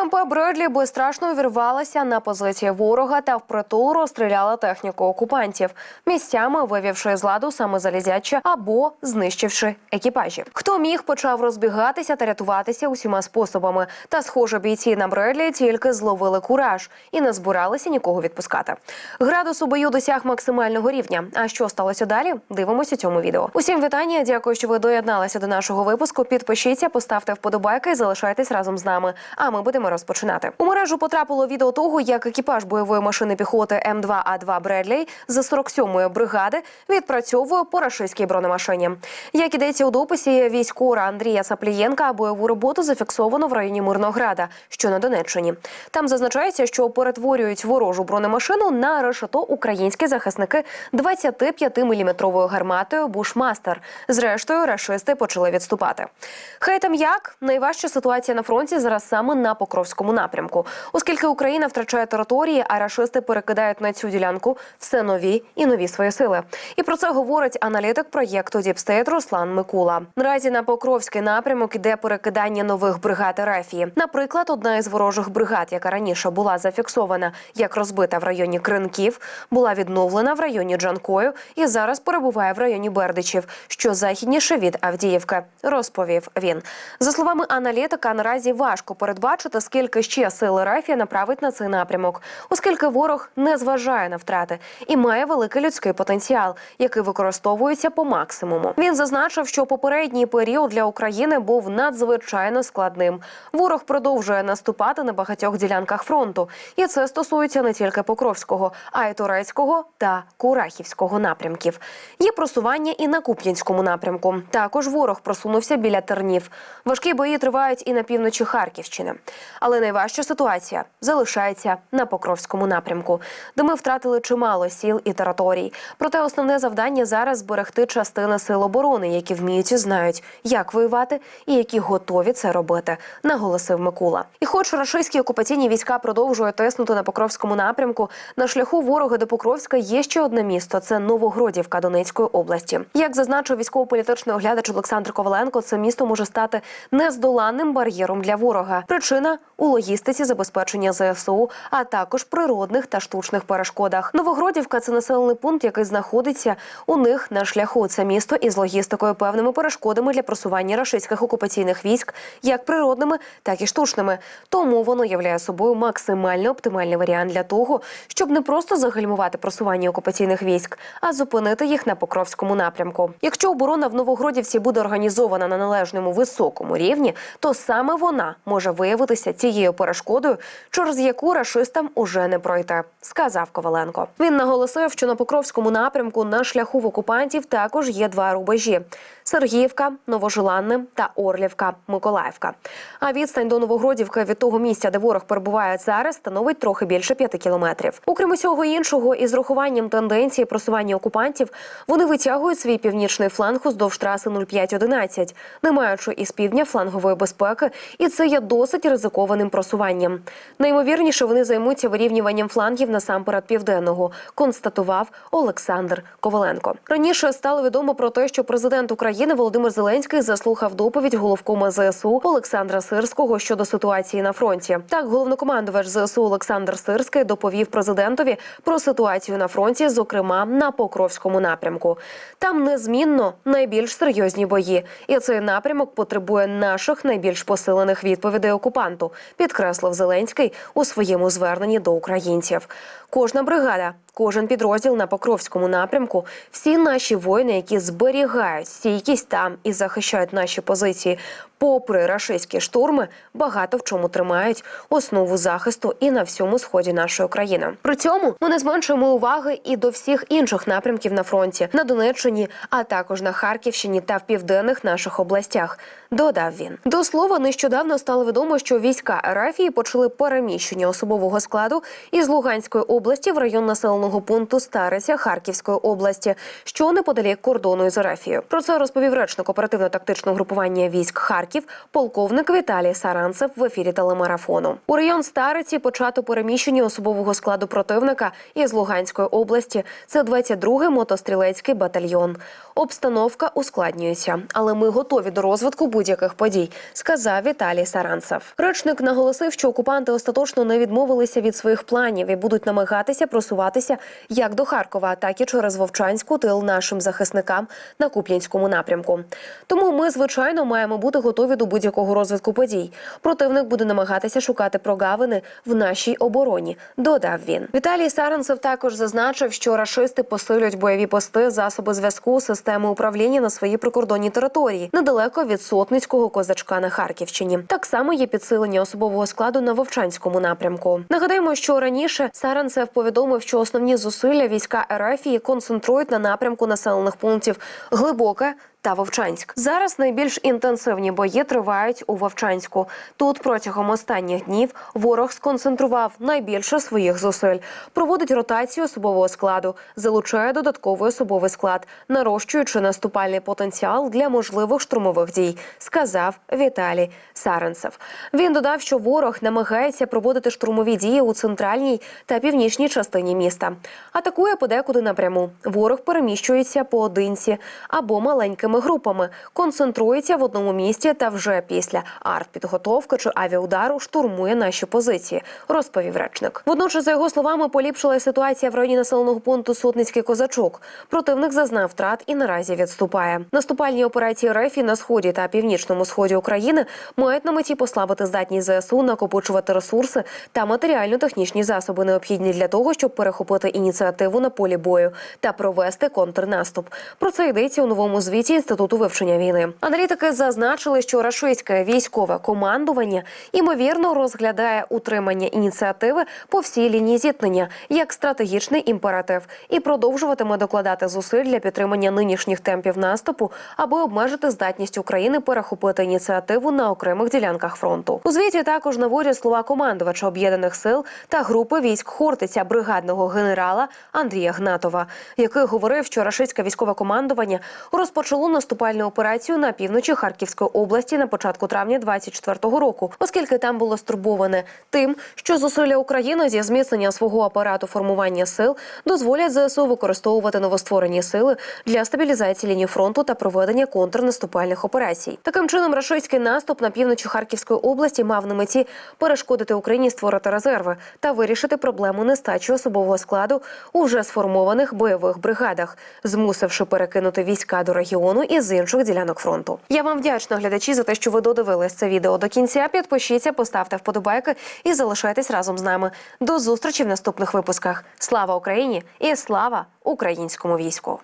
БМП Бредлі безстрашно увірвалася на позиції ворога та впритул розстріляла техніку окупантів, місцями вивівши з ладу саме залізяче або знищивши екіпажі. Хто міг почав розбігатися та рятуватися усіма способами. Та, схоже, бійці на Бредлі тільки зловили кураж і не збиралися нікого відпускати. Градус у бою досяг максимального рівня. А що сталося далі? Дивимося цьому відео. Усім вітання. Дякую, що ви доєдналися до нашого випуску. Підпишіться, поставте вподобайки і залишайтесь разом з нами. А ми будемо розпочинати. У мережу потрапило відео того, як екіпаж бойової машини піхоти М2А2 Бредлей з 47-ї бригади відпрацьовує по рашистській бронемашині. Як ідеться у дописі військора Андрія Саплієнка, бойову роботу зафіксовано в районі Мирнограда, що на Донеччині. Там зазначається, що перетворюють ворожу бронемашину на решето українські захисники 25-мм гарматою Бушмастер. Зрештою, рашисти почали відступати. Хай там як найважча ситуація на фронті зараз саме на Покровському напрямку, оскільки Україна втрачає території, а рашисти перекидають на цю ділянку все нові і нові свої сили. І про це говорить аналітик проєкту Діпстейт Руслан Микула. Наразі на Покровський напрямок іде перекидання нових бригад Рефії. Наприклад, одна із ворожих бригад, яка раніше була зафіксована як розбита в районі Кринків, була відновлена в районі Джанкою і зараз перебуває в районі Бердичів, що західніше від Авдіївки, розповів він. За словами аналітика, наразі важко передбачити, скільки ще сили Рефія направить на цей напрямок, оскільки ворог не зважає на втрати і має великий людський потенціал, який використовується по максимуму. Він зазначив, що попередній період для України був надзвичайно складним. Ворог продовжує наступати на багатьох ділянках фронту, і це стосується не тільки Покровського, а й Турецького та Курахівського напрямків. Є просування і на Куп'янському напрямку. Також ворог просунувся біля тернів. Важкі бої тривають і на півночі Харківщини. Але найважча ситуація залишається на Покровському напрямку, де ми втратили чимало сіл і територій. Проте основне завдання зараз зберегти частини сил оборони, які вміють і знають, як воювати і які готові це робити, наголосив Микула. І, хоч рашистські окупаційні війська продовжують тиснути на Покровському напрямку, на шляху ворога до Покровська є ще одне місто це Новогродівка Донецької області. Як зазначив військово-політичний оглядач Олександр Коваленко, це місто може стати нездоланним бар'єром для ворога. Причина у логістиці забезпечення ЗСУ, а також природних та штучних перешкодах. Новогродівка це населений пункт, який знаходиться у них на шляху. Це місто із логістикою певними перешкодами для просування рашистських окупаційних військ, як природними, так і штучними. Тому воно являє собою максимально оптимальний варіант для того, щоб не просто загальмувати просування окупаційних військ, а зупинити їх на Покровському напрямку. Якщо оборона в Новогродівці буде організована на належному високому рівні, то саме вона може виявитися цією перешкодою, через яку рашистам уже не пройти, сказав Коваленко. Він наголосив, що на Покровському напрямку на шляху в окупантів також є два рубежі: Сергіївка, Новожеланне та Орлівка, Миколаївка. А відстань до Новогродівки від того місця, де ворог перебуває зараз, становить трохи більше п'яти кілометрів. Окрім усього іншого, із рахуванням тенденції просування окупантів, вони витягують свій північний фланг уздовж траси 0511, не маючи із півдня флангової безпеки, і це є досить ризикованим просуванням. Наймовірніше вони займуться вирівнюванням флангів насамперед південного, констатував Олександр Коваленко. Раніше стало відомо про те, що президент України Володимир Зеленський заслухав доповідь головкома ЗСУ Олександра Сирського щодо ситуації на фронті. Так, головнокомандувач ЗСУ Олександр Сирський доповів президентові про ситуацію на фронті, зокрема на Покровському напрямку. Там незмінно найбільш серйозні бої, і цей напрямок потребує наших найбільш посилених відповідей окупанту, підкреслив Зеленський у своєму зверненні до українців. Кожна бригада, кожен підрозділ на Покровському напрямку, всі наші воїни, які зберігають стійкість там і захищають наші позиції, попри рашистські штурми, багато в чому тримають основу захисту і на всьому сході нашої країни. При цьому ми не зменшуємо уваги і до всіх інших напрямків на фронті на Донеччині, а також на Харківщині та в південних наших областях. Додав він до слова. Нещодавно стало відомо, що війська Арафії почали переміщення особового складу із Луганської області в район населеного населеного пункту Стариця Харківської області, що неподалік кордону із Арафією. Про це розповів речник оперативно-тактичного групування військ Харків, полковник Віталій Саранцев в ефірі телемарафону. У район Стариці почато переміщення особового складу противника із Луганської області. Це 22-й мотострілецький батальйон. Обстановка ускладнюється, але ми готові до розвитку будь-яких подій, сказав Віталій Саранцев. Речник наголосив, що окупанти остаточно не відмовилися від своїх планів і будуть намагатися просуватися як до Харкова, так і через Вовчанську тил нашим захисникам на Куп'янському напрямку. Тому ми, звичайно, маємо бути готові до будь-якого розвитку подій. Противник буде намагатися шукати прогавини в нашій обороні. Додав він. Віталій Саранцев також зазначив, що рашисти посилюють бойові пости, засоби зв'язку, системи управління на своїй прикордонній території, недалеко від сотницького козачка на Харківщині. Так само є підсилення особового складу на Вовчанському напрямку. Нагадаємо, що раніше Саранцев повідомив, що основні зусилля війська РФ концентрують на напрямку населених пунктів Глибоке. Та Вовчанськ зараз найбільш інтенсивні бої тривають у Вовчанську. Тут протягом останніх днів ворог сконцентрував найбільше своїх зусиль, проводить ротацію особового складу, залучає додатковий особовий склад, нарощуючи наступальний потенціал для можливих штурмових дій, сказав Віталій Саренцев. Він додав, що ворог намагається проводити штурмові дії у центральній та північній частині міста. Атакує подекуди напряму. Ворог переміщується поодинці або маленькими групами, концентрується в одному місці та вже після артпідготовки чи авіаудару штурмує наші позиції, розповів речник. Водночас, за його словами, поліпшила ситуація в районі населеного пункту Сотницький козачок. Противник зазнав втрат і наразі відступає. Наступальні операції РЕФІ на сході та північному сході України мають на меті послабити здатність ЗСУ накопичувати ресурси та матеріально-технічні засоби, необхідні для того, щоб перехопити ініціативу на полі бою та провести контрнаступ. Про це йдеться у новому звіті інституту вивчення війни. Аналітики зазначили, що рашистське військове командування ймовірно розглядає утримання ініціативи по всій лінії зіткнення як стратегічний імператив і продовжуватиме докладати зусиль для підтримання нинішніх темпів наступу, аби обмежити здатність України перехопити ініціативу на окремих ділянках фронту. У звіті також наводять слова командувача об'єднаних сил та групи військ Хортиця бригадного генерала Андрія Гнатова, який говорив, що рашистське військове командування розпочало наступальну операцію на півночі Харківської області на початку травня 24-го року, оскільки там було стурбоване тим, що зусилля України зі зміцнення свого апарату формування сил дозволять ЗСУ використовувати новостворені сили для стабілізації лінії фронту та проведення контрнаступальних операцій. Таким чином, рашистський наступ на півночі Харківської області мав на меті перешкодити Україні створити резерви та вирішити проблему нестачі особового складу у вже сформованих бойових бригадах, змусивши перекинути війська до регіону із інших ділянок фронту. Я вам вдячна глядачі за те, що ви додивились це відео до кінця. Підпишіться, поставте вподобайки і залишайтесь разом з нами. До зустрічі в наступних випусках. Слава Україні і слава українському війську!